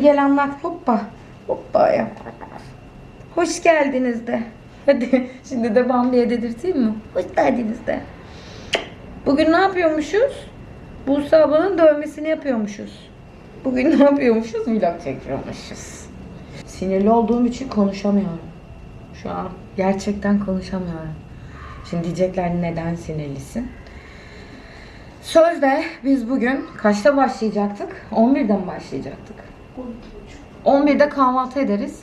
Hadi gel anlat. Hoppa. Hoppa ya. Hoş geldiniz de. Hadi şimdi de Bambi'ye dedirteyim mi? Hoş geldiniz de. Bugün ne yapıyormuşuz? Buse ablanın dövmesini yapıyormuşuz. Bugün ne yapıyormuşuz? Vlog çekiyormuşuz. Sinirli olduğum için konuşamıyorum. Şu an gerçekten konuşamıyorum. Şimdi diyecekler neden sinirlisin? Sözde biz bugün kaçta başlayacaktık? 11'de mi başlayacaktık? 11'de kahvaltı ederiz.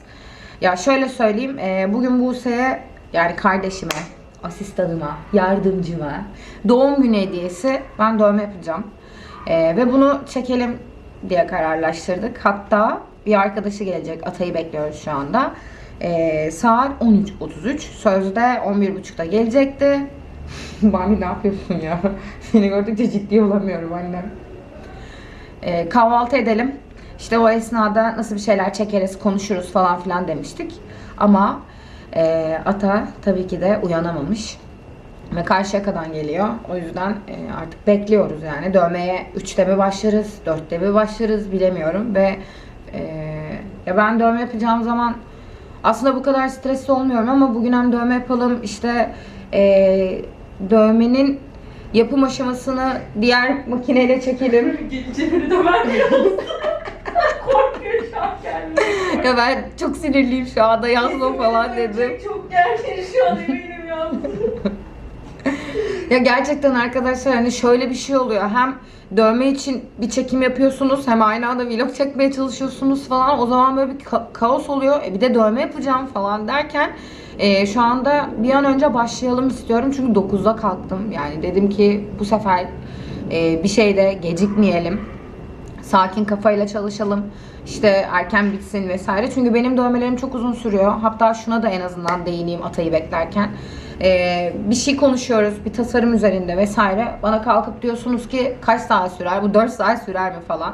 Ya şöyle söyleyeyim. e, bugün Buse'ye yani kardeşime, asistanıma, yardımcıma doğum günü hediyesi ben dövme yapacağım. E, ve bunu çekelim diye kararlaştırdık. Hatta bir arkadaşı gelecek. Atayı bekliyoruz şu anda. E, saat 13.33. Sözde 11.30'da gelecekti. Bami ne yapıyorsun ya? Seni gördükçe ciddi olamıyorum annem. Ee, kahvaltı edelim. İşte o esnada nasıl bir şeyler çekeriz, konuşuruz falan filan demiştik. Ama e, Ata tabii ki de uyanamamış. Ve Karşıyaka'dan geliyor. O yüzden e, artık bekliyoruz yani. Dövmeye 3'te mi başlarız, 4'te mi başlarız bilemiyorum. Ve e, ya ben dövme yapacağım zaman aslında bu kadar stresli olmuyorum ama bugün hem dövme yapalım işte e, dövmenin yapım aşamasını diğer makineyle çekelim. Geleceğini de vermiyor. Korkuyor şu an kendini. ya ben çok sinirliyim şu anda yazma falan dedim. Çok gergin şu an eminim ya. Ya gerçekten arkadaşlar hani şöyle bir şey oluyor. Hem dövme için bir çekim yapıyorsunuz hem aynı anda vlog çekmeye çalışıyorsunuz falan. O zaman böyle bir ka- kaos oluyor. E bir de dövme yapacağım falan derken e, şu anda bir an önce başlayalım istiyorum. Çünkü 9'da kalktım. Yani dedim ki bu sefer e, bir şeyde gecikmeyelim. Sakin kafayla çalışalım. İşte erken bitsin vesaire. Çünkü benim dövmelerim çok uzun sürüyor. Hatta şuna da en azından değineyim atayı beklerken. Ee, bir şey konuşuyoruz bir tasarım üzerinde vesaire. Bana kalkıp diyorsunuz ki kaç saat sürer? Bu 4 saat sürer mi falan.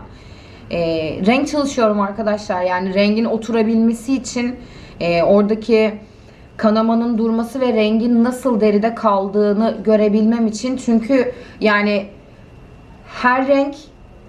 Ee, renk çalışıyorum arkadaşlar. Yani rengin oturabilmesi için e, oradaki kanamanın durması ve rengin nasıl deride kaldığını görebilmem için. Çünkü yani her renk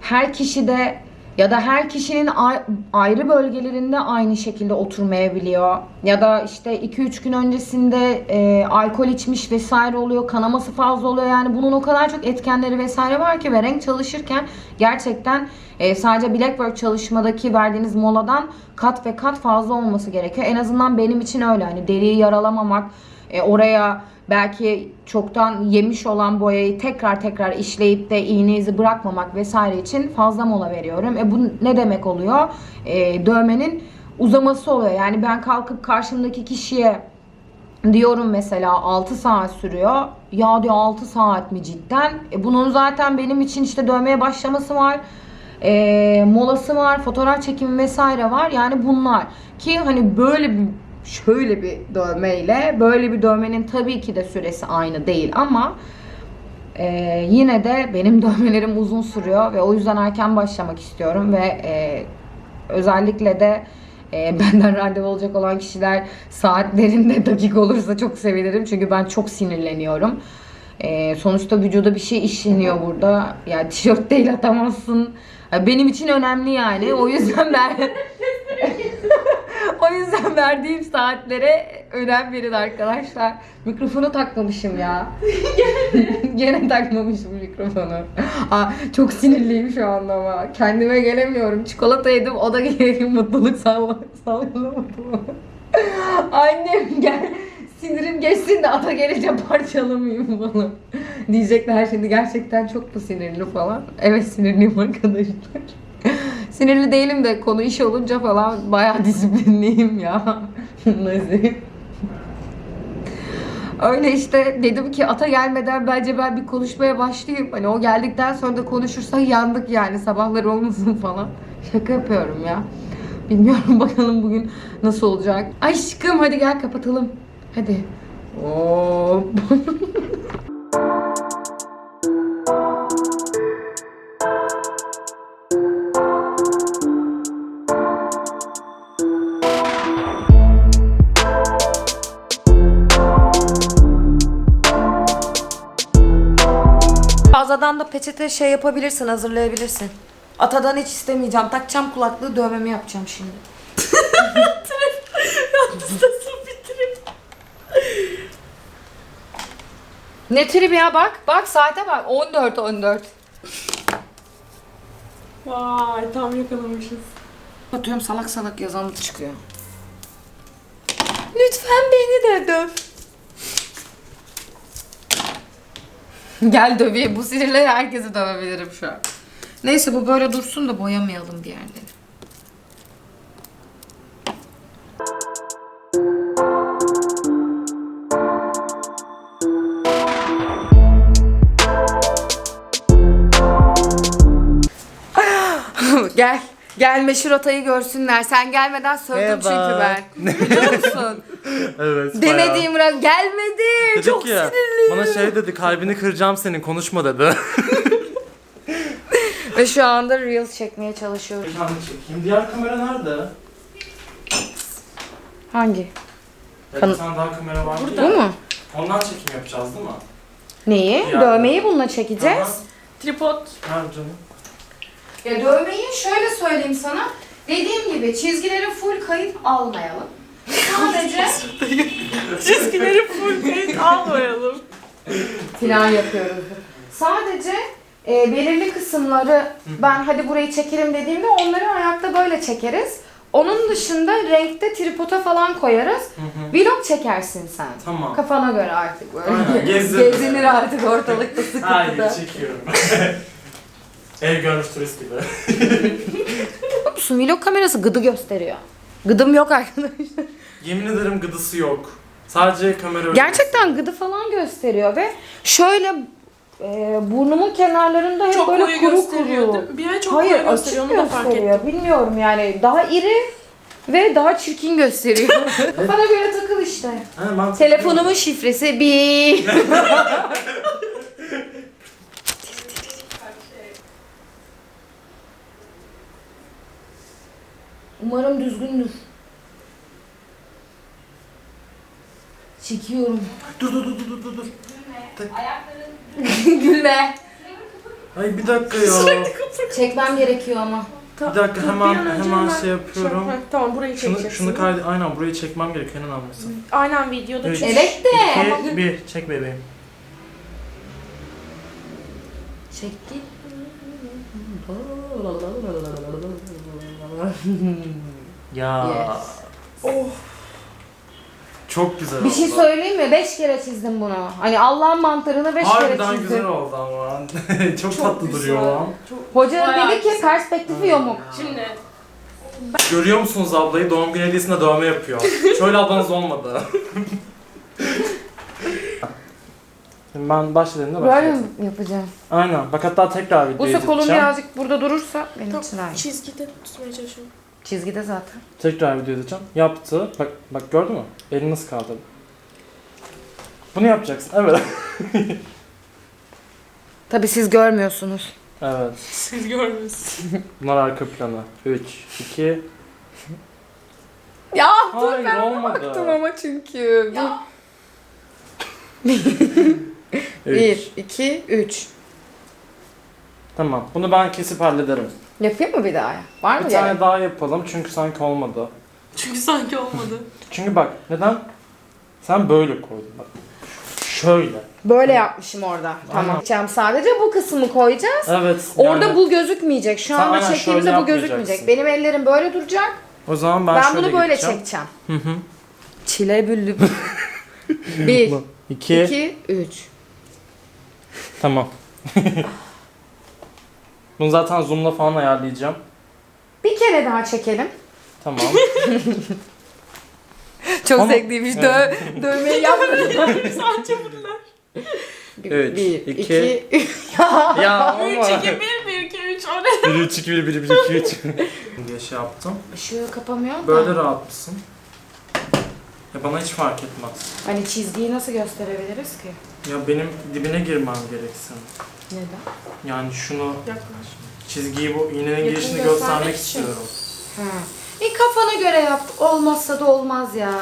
her kişide ya da her kişinin ay- ayrı bölgelerinde aynı şekilde oturmayabiliyor. Ya da işte 2-3 gün öncesinde e, alkol içmiş vesaire oluyor, kanaması fazla oluyor. Yani bunun o kadar çok etkenleri vesaire var ki ve renk çalışırken gerçekten e, sadece Blackwork çalışmadaki verdiğiniz moladan kat ve kat fazla olması gerekiyor. En azından benim için öyle. Hani deriyi yaralamamak, e, oraya belki çoktan yemiş olan boyayı tekrar tekrar işleyip de iğne izi bırakmamak vesaire için fazla mola veriyorum. E bu ne demek oluyor? E, dövmenin uzaması oluyor. Yani ben kalkıp karşımdaki kişiye diyorum mesela 6 saat sürüyor. Ya diyor 6 saat mi cidden? E bunun zaten benim için işte dövmeye başlaması var. E, molası var, fotoğraf çekimi vesaire var. Yani bunlar ki hani böyle bir şöyle bir dövmeyle böyle bir dövmenin tabii ki de süresi aynı değil ama e, yine de benim dövmelerim uzun sürüyor ve o yüzden erken başlamak istiyorum ve e, özellikle de e, benden randevu olacak olan kişiler saatlerinde dakik olursa çok sevinirim çünkü ben çok sinirleniyorum. E, sonuçta vücuda bir şey işleniyor burada. Yani tişört değil atamazsın. Benim için önemli yani. O yüzden ben o yüzden verdiğim saatlere önem verin arkadaşlar. Mikrofonu takmamışım ya. Gene takmamışım mikrofonu. Aa, çok sinirliyim şu anda ama. Kendime gelemiyorum. Çikolata yedim o da mutluluk sağla sağlayamadım. Annem gel. Sinirim geçsin de ata gelince parçalamayayım bunu. Diyecekler şimdi gerçekten çok mu sinirli falan. Evet sinirliyim arkadaşlar. Sinirli değilim de konu iş olunca falan bayağı disiplinliyim ya. Nasıl? Öyle işte dedim ki ata gelmeden bence ben bir konuşmaya başlayayım. Hani o geldikten sonra da konuşursak yandık yani sabahlar olmasın falan. Şaka yapıyorum ya. Bilmiyorum bakalım bugün nasıl olacak. Aşkım hadi gel kapatalım. Hadi. Hop. Fazladan da peçete şey yapabilirsin, hazırlayabilirsin. Atadan hiç istemeyeceğim. Takacağım kulaklığı dövmemi yapacağım şimdi. Nasıl bitirip? Ne trip ya bak. Bak saate bak. 14 14. Vay tam yakalamışız. Atıyorum salak salak yazanı çıkıyor. Lütfen beni de döv. Gel döveyim. Bu sinirle herkesi dövebilirim şu an. Neyse bu böyle dursun da boyamayalım bir yerleri. Gel. Gel meşhur atayı görsünler. Sen gelmeden sövdüm Merhaba. çünkü ben. Biliyor musun? Evet. Denediğim rak gelmedi. Dedik Çok ya, sinirliyim. Bana şey dedi kalbini kıracağım senin konuşma dedi. Ve şu anda Reels çekmeye çalışıyoruz. çekeyim. Diğer kamera nerede? Hangi? Ya bir tane daha kamera var. Bu mu? Ondan çekim yapacağız değil mi? Neyi? Ya. Dövmeyi bununla çekeceğiz. Aha. Tripod. Nerede canım? Ya dövmeyi şöyle söyleyeyim sana. Dediğim gibi çizgileri full kayıt almayalım. Sadece Çizgileri full kayıt almayalım. plan yapıyoruz. Sadece e, belirli kısımları ben hadi burayı çekelim dediğimde onları ayakta böyle çekeriz. Onun dışında renkte tripoda falan koyarız. Vlog çekersin sen. Tamam. Kafana göre artık böyle. Aynen, gezdir. Gezinir artık ortalıkta Hayır sıkıntıda. çekiyorum. Ev görmüş turist gibi. Biliyor musun? Vlog kamerası gıdı gösteriyor. Gıdım yok arkadaşlar. Yemin ederim gıdısı yok. Sadece kamera öyle Gerçekten gıdı falan gösteriyor ve şöyle e, burnumun kenarlarında hep Çok böyle koyu kuru gösteriyor kuru. mi? Bir ay çok Hayır koyu açık gösteriyor onu da fark gösteriyor. ettim. Bilmiyorum yani daha iri ve daha çirkin gösteriyor. Kafana göre takıl işte. Ha, Telefonumun şifresi bir. Umarım düzgündür. Çekiyorum. Dur dur dur dur dur dur. Gülme. Ay bir dakika ya. Çekmem gerekiyor ama. Bir dakika, hemen- bir hemen şey yapıyorum. Heh, tamam burayı şunu çekeceksin. şunu kaydı. Aynen burayı çekmem gerekiyor en önemlisi. Aynen videoda Üç. çünkü. Evet de. 2 1 çek bebeğim. Çekti. Ya. Yes. Oh. Çok güzel Bir şey oldu. söyleyeyim mi? Beş kere çizdim bunu. Hani Allah'ın mantarını beş kere Harbiden çizdim. güzel oldu ama. çok, tatlı güzel. duruyor lan. Hoca Bayağı dedi ki güzel. perspektifi yamuk. Şimdi Görüyor musunuz ablayı doğum günü hediyesinde dövme yapıyor. Şöyle ablanız olmadı. Şimdi ben başladığımda Böyle başlayayım. mi yapacağım? Aynen. Bak hatta tekrar video Bu kolum edeceğim. birazcık burada durursa benim için iyi. çizgide tutmaya çalışıyorum. Çizgide zaten. Tekrar video edeceğim. Yaptı. Bak bak gördün mü? Elini nasıl kaldırdı. Bunu yapacaksın. Evet. Tabi siz görmüyorsunuz. evet. Siz görmüyorsunuz. Bunlar arka planı. 3, 2, Ya Hayır olmadı. ama çünkü. Bir, 3. iki, üç. Tamam. Bunu ben kesip hallederim. Yapayım mı bir daha? Var mı Bir gerek? tane daha yapalım çünkü sanki olmadı. Çünkü sanki olmadı. Çünkü bak neden? Sen böyle koydun bak. Şöyle. Böyle yapmışım orada. Tamam. Yapacağım. Sadece bu kısmı koyacağız. Evet. Orada yani- bu gözükmeyecek. Şu Sen anda aynen çektiğimizde bu gözükmeyecek. yapmayacaksın. Benim ellerim böyle duracak. O zaman ben, Ben, şöyle bunu böyle gideceğim. çekeceğim. Hı hı. Çile büllü. Bir. İki. iki, üç. Tamam. Bunu zaten zoom'la falan ayarlayacağım. Bir kere daha çekelim. Tamam. Çok Ama- zevkliymiş. Evet. Dö dövmeyi yapmadım. Sadece bunlar. Üç, bir, iki. iki, ya ama. 3, 2, 1, 1, 2, 3, o ne? 1 3 2 1 1 1 2 3 diye şey yaptım. Işığı kapamıyor da. Böyle rahat mısın? Ya bana hiç fark etmez. Hani çizgiyi nasıl gösterebiliriz ki? Ya benim dibine girmem gereksin. Neden? Yani şunu Yaklaş. çizgiyi bu iğnenin Yakın girişini göstermek göstermek için. istiyorum. Ha. E kafana göre yap. Olmazsa da olmaz ya.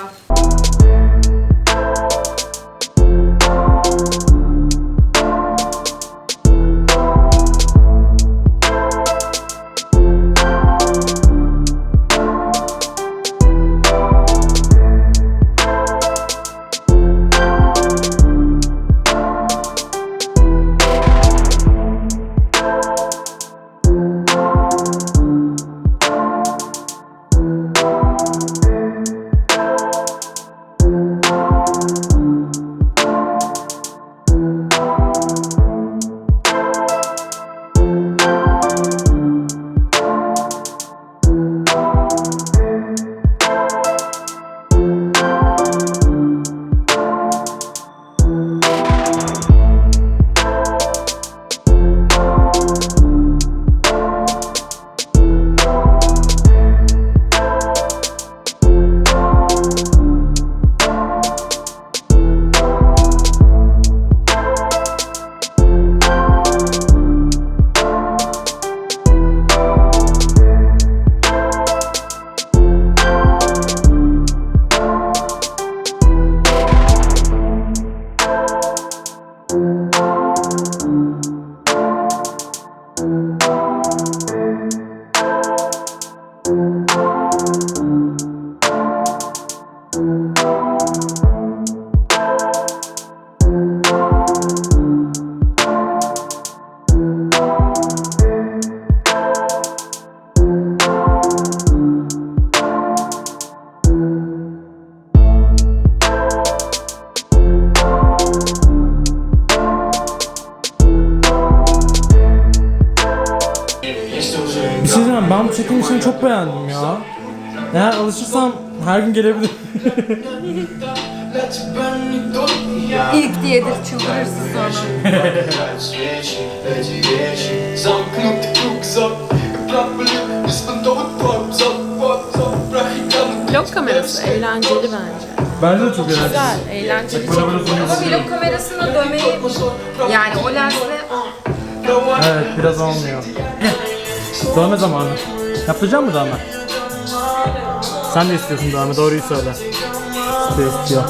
Gelebilirim. İlk diyedir çıldırırsın sonra. Vlog kamerası eğlenceli bence. Bence de çok eğlenceli. Güzel, eğlenceli. Ama vlog kamerasına dönmeyi yani o lensle Evet biraz olmuyor. Dövme zamanı. Yaptıracak mı dövme? Sen de istiyorsun dövme doğruyu söyle. İstiyor istiyor.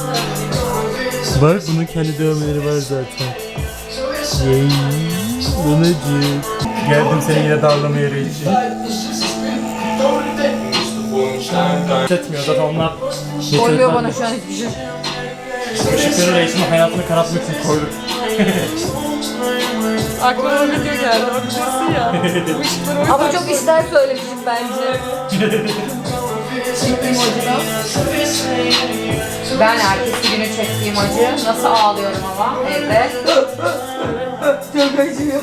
Bak bunun kendi dövmeleri var zaten. Yey. Bunacık. Geldim seni yine darlama yeri için. Hissetmiyor zaten onlar koymuyor bana şu an hiçbir şey. Işıkları Reyşin'in hayatını karartmak için koyduk. Aklıma o video geldi. O videosu ya. Ama çok işler söylemişim bence. Çektiğim acıda. Ben ertesi günü çektiğim acı. Nasıl ağlıyorum ama evde. çok acıyor.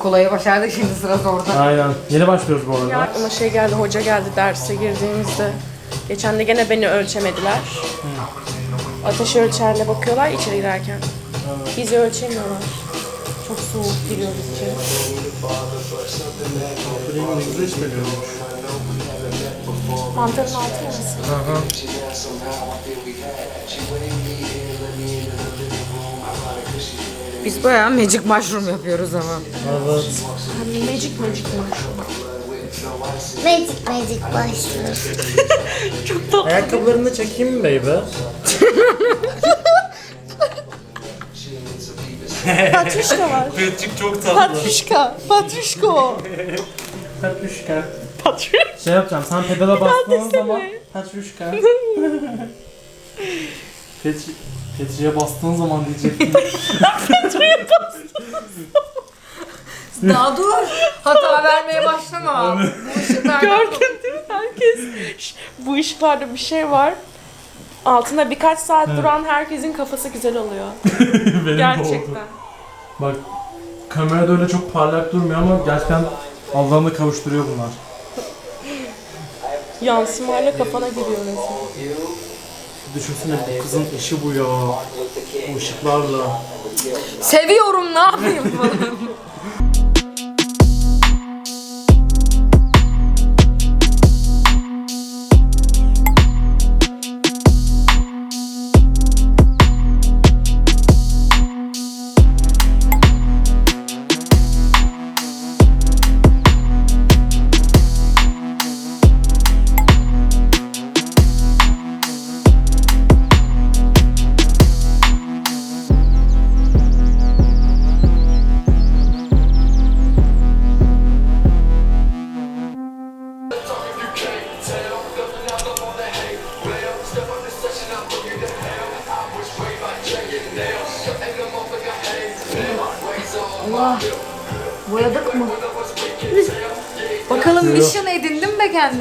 Kolayı başardık şimdi sıra zorda. Aynen. Yeni başlıyoruz bu Ya arada. aklıma şey geldi, hoca geldi derse girdiğimizde. Geçen de gene beni ölçemediler. Ateş ölçerle bakıyorlar içeri girerken. Bizi ölçemiyorlar. Çok soğuk giriyoruz içeri. Mantarın altı yarısı. Aha. Biz bayağı magic mushroom yapıyoruz ama. Evet. Magic magic mushroom. Magic magic başlıyor. Ayakkabılarını çekeyim mi baby? Patrişka var. Patrick çok tatlı. Patrişka. Patrişko. Patruşka. Patrişka. Şey yapacağım, sen pedala bastığın zaman Patruşka. Petri, Petri'ye bastığın zaman diyecektim. Daha dur. Hata vermeye başlama. Bu ışıklardan Gördün değil mi? Herkes. Bu ışıklarda bir şey var. Altında birkaç saat duran herkesin kafası güzel oluyor. Benim. Gerçekten. Bak kamerada öyle çok parlak durmuyor ama gerçekten Allah'ını kavuşturuyor bunlar. Yansımayla kafana giriyor resmen. Düşünsene bu kızın işi bu ya. Bu ışıklarla. Seviyorum ne yapayım falan.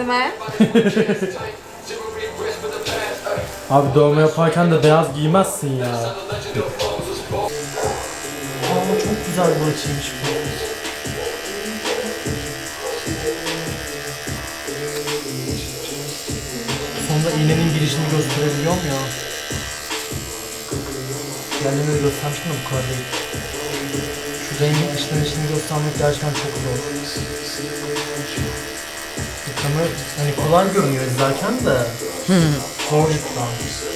kendime. Abi dövme yaparken de beyaz giymezsin ya. Aa çok güzel bu açıymış bu. Sonunda iğnenin girişini gösterebiliyorum ya. Kendimi göstermiştim de bu kadar değil. Şu rengin işlenişini göstermek gerçekten çok zor. Kamera hani kolay görünüyor izlerken de. Zor cidden.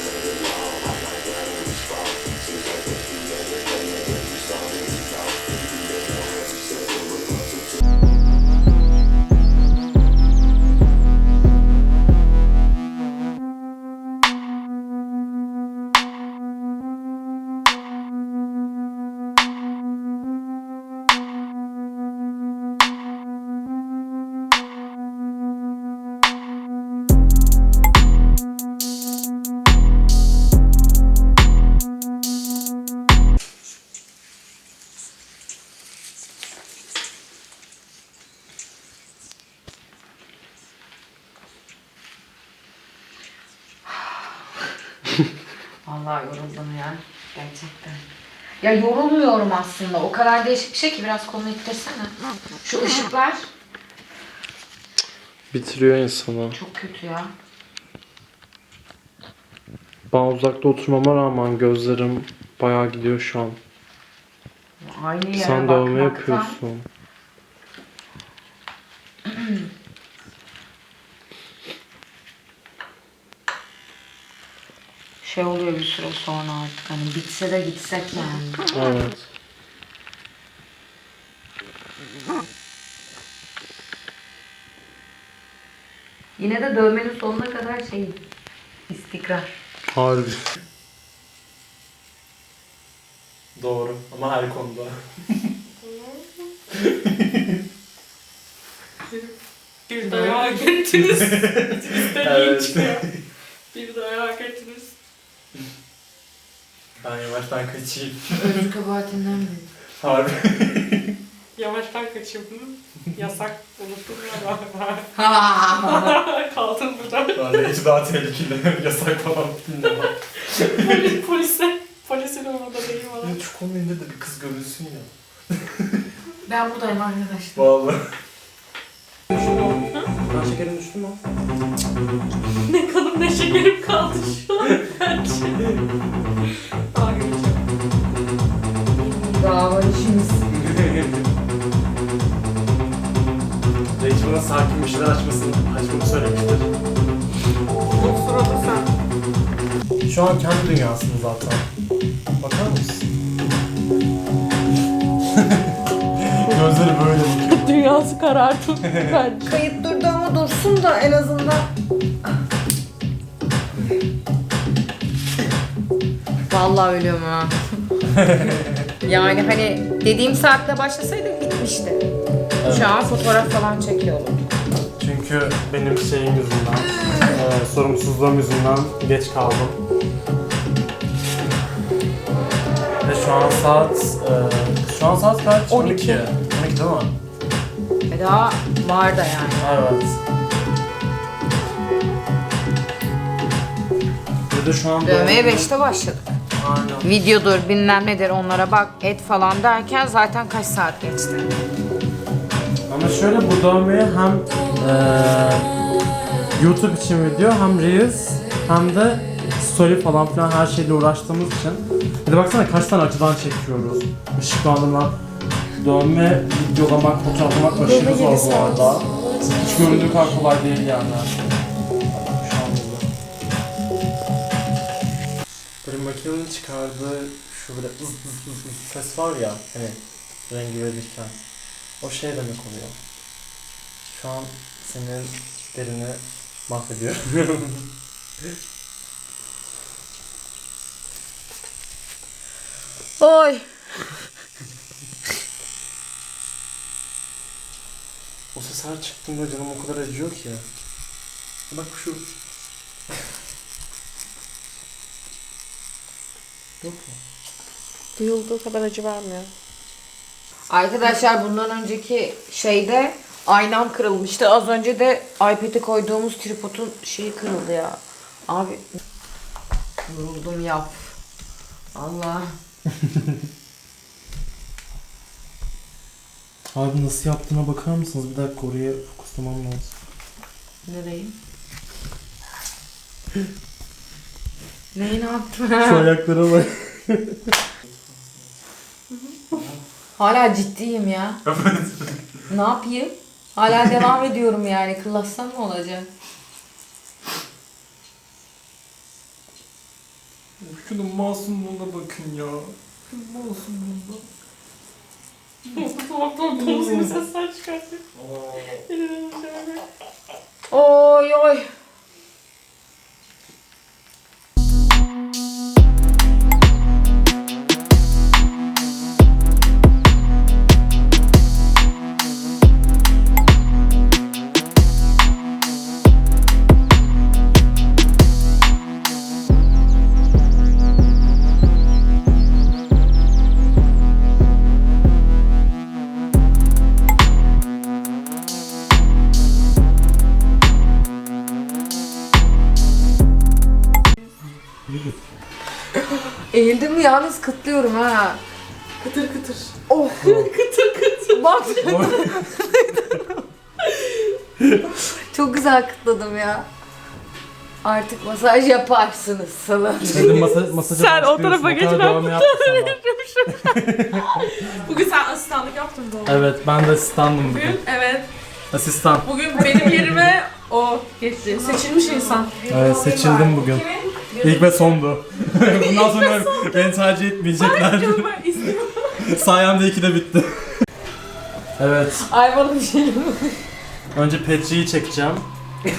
Ya yorulmuyorum aslında. O kadar değişik bir şey ki biraz konu ittirsene. Şu ışıklar Bitiriyor insanı. çok kötü ya. Ben uzakta oturmama rağmen gözlerim bayağı gidiyor şu an. Aynı yere Sen dövme bakmaktan- yapıyorsun. Şey oluyor bir süre sonra artık. Hani bitse de gitsek yani. Evet. Yine de dövmenin sonuna kadar şey istikrar. Harbi. Doğru ama her konuda. Bir dayak ettiniz. Siz de Evet. Bir dayak Ben yavaştan kaçayım. Özür kabahatinden mi? Harbi. Yavaştan kaçıyordunuz. Yasak unuttum ya. Ha. Kaldın burada. Böyle hiç daha tehlikeli. Yasak falan bilmiyorum. Polis, polise. Polisin orada değil. Ya şu elinde de bir kız görünsün ya. Ben buradayım arkadaşlar. Vallahi. Ben şekerim düştü mü? Ne kanım ne şekerim kaldı şu an bence. Göreceğim. Daha var işimiz. Reç bana sakin bir şeyler açmasını, açmamı söylemiştir. Sırada sen. Şu an kendi dünyasında zaten. Bakar mısın? Gözleri böyle bakıyor. Dünyası karardı bence. Kayıt durdu ama dursun da en azından. Vallahi ölüyorum ha. yani hani dediğim saatte başlasaydık bitmişti. Şu an fotoğraf falan çekiyordum. Çünkü benim şeyim yüzünden, e, sorumsuzluğum yüzünden geç kaldım. Ve şu an saat, e, şu an saat kaç? 12. 12 değil mi? E daha var da yani. Evet. Bir de şu an Dövmeye doğum- 5'te başladık. Aynen. Videodur bilmem nedir onlara bak et falan derken zaten kaç saat geçti. Ama şöyle bu dövmeyi hem eee, YouTube için video hem Reels hem de story falan filan her şeyle uğraştığımız için. Bir de baksana kaç tane açıdan çekiyoruz. Işıklandırma, dövme, videolamak, fotoğraflamak aşırı zor bu arada. Hiç göründüğü kadar kolay değil yani. Makinenin çıkardığı şu böyle ses var ya hani rengi verirken. O şey demek oluyor. Şu an senin derini mahvediyor. Oy. o ses her çıktığında canım o kadar acıyor ki. Bak şu. Yok mu? Duyulduğu kadar acı vermiyor. Arkadaşlar bundan önceki şeyde aynam kırılmıştı. Az önce de iPad'e koyduğumuz tripodun şeyi kırıldı ya. Abi yoruldum yap. Allah. Abi nasıl yaptığına bakar mısınız? Bir dakika oraya fokuslamam lazım. Nereyi? Neyi ne yaptım? Şu ayaklara bak. Hala ciddiyim ya. ne yapayım? Hala devam ediyorum yani. Kıllassam ne olacak? Şunun masumluğuna bakın ya. Şunun masumluğuna. Gibi sesler çıkartıyor. Oy oy. Eğildim mi yalnız kıtlıyorum ha. Kıtır kıtır. Oh. Kıtır kıtır. Bak. Çok güzel kıtladım ya. Artık masaj yaparsınız sana. Dedim masa, masaja Sen o tarafa geç, ben bu. Bugün sen asistanlık yaptın doğru. Evet ben de asistandım bugün. Bugün evet. Asistan. Bugün benim yerime o geçti. Seçilmiş insan. Evet seçildim bugün. İlk ve sondu. Bundan sonra beni tercih etmeyecekler. Canım ben istiyorum. Sayemde iki de bitti. Evet. Ay bana bir şey Önce Petri'yi çekeceğim.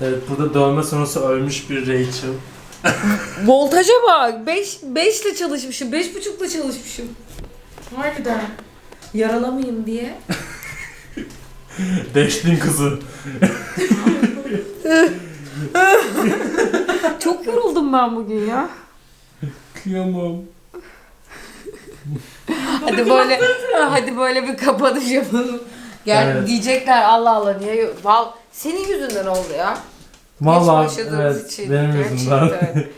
evet burada dövme sonrası ölmüş bir Rachel. Voltaja bak. 5 5 ile çalışmışım. 5.5 ile çalışmışım. Harbiden. Yaralamayayım diye. Deşlin kızı. Çok yoruldum ben bugün ya. Kıyamam. Hadi böyle hadi böyle bir kapanış yapalım. Gel Evet. diyecekler Allah Allah niye val senin yüzünden oldu ya. Vallahi Geç başladığımız evet için. benim Gerçekten. yüzümden.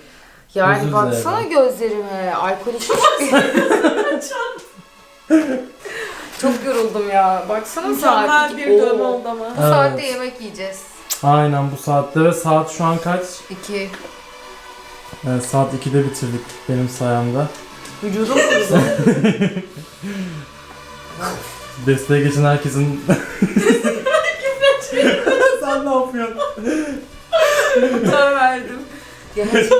Yani Özür baksana gözlerime. Alkol içmiş. Çok yoruldum ya. Baksana İnsanlar saat. bir iki. dövme Oo. oldu ama. Bu saatte Evet. yemek yiyeceğiz. Aynen bu saatte ve saat şu an kaç? İki. Evet, saat 2'de bitirdik benim sayemde. Vücudum kurudu. Desteğe geçen herkesin... Sen ne yapıyorsun? Sana verdim. Gerçekten.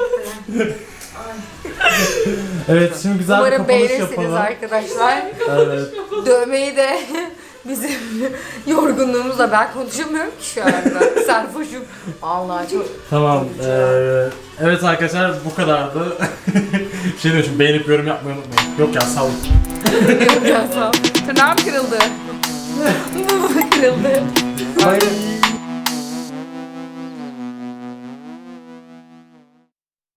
Evet şimdi güzel bir Umarım kapanış beğenirsiniz yapalım. arkadaşlar. Evet. Dövmeyi de bizim yorgunluğumuzla ben konuşamıyorum ki şu anda. Sarhoşum. Allah çok Tamam. eee, evet arkadaşlar bu kadardı. Şey diyorum şimdi beğenip yorum yapmayı unutmayın. Yok ya sağ olun. Tırnağım kırıldı. kırıldı. Ay.